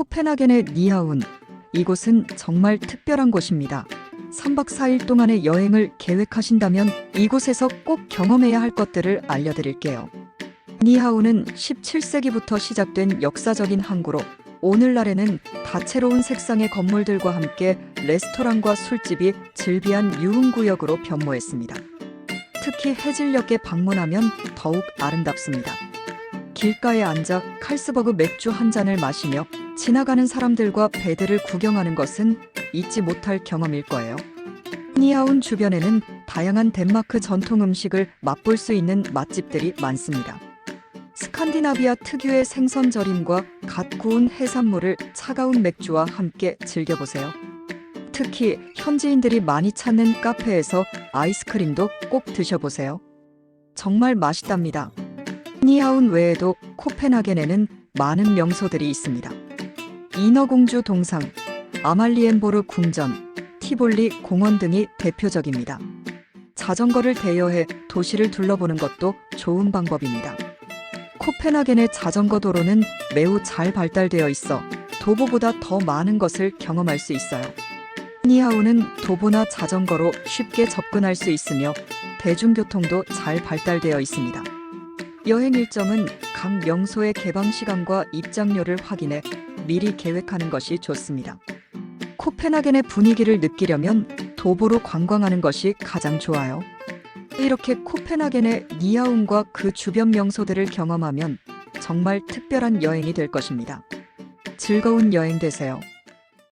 코펜하겐의 니하운. 이곳은 정말 특별한 곳입니다. 3박 4일 동안의 여행을 계획하신다면 이곳에서 꼭 경험해야 할 것들을 알려드릴게요. 니하우는 17세기부터 시작된 역사적인 항구로 오늘날에는 다채로운 색상의 건물들과 함께 레스토랑과 술집이 즐비한 유흥구역으로 변모했습니다. 특히 해질녘에 방문하면 더욱 아름답습니다. 길가에 앉아 칼스버그 맥주 한 잔을 마시며 지나가는 사람들과 배들을 구경하는 것은 잊지 못할 경험일 거예요. 니아운 주변에는 다양한 덴마크 전통 음식을 맛볼 수 있는 맛집들이 많습니다. 스칸디나비아 특유의 생선 절임과 갓 구운 해산물을 차가운 맥주와 함께 즐겨보세요. 특히 현지인들이 많이 찾는 카페에서 아이스크림도 꼭 드셔보세요. 정말 맛있답니다. 니하운 외에도 코펜하겐에는 많은 명소들이 있습니다. 인어공주 동상, 아말리엔보르 궁전, 티볼리 공원 등이 대표적입니다. 자전거를 대여해 도시를 둘러보는 것도 좋은 방법입니다. 코펜하겐의 자전거 도로는 매우 잘 발달되어 있어 도보보다 더 많은 것을 경험할 수 있어요. 니하우는 도보나 자전거로 쉽게 접근할 수 있으며 대중교통도 잘 발달되어 있습니다. 여행 일정은 각 명소의 개방 시간과 입장료를 확인해 미리 계획하는 것이 좋습니다. 코펜하겐의 분위기를 느끼려면 도보로 관광하는 것이 가장 좋아요. 이렇게 코펜하겐의 니아움과 그 주변 명소들을 경험하면 정말 특별한 여행이 될 것입니다. 즐거운 여행 되세요.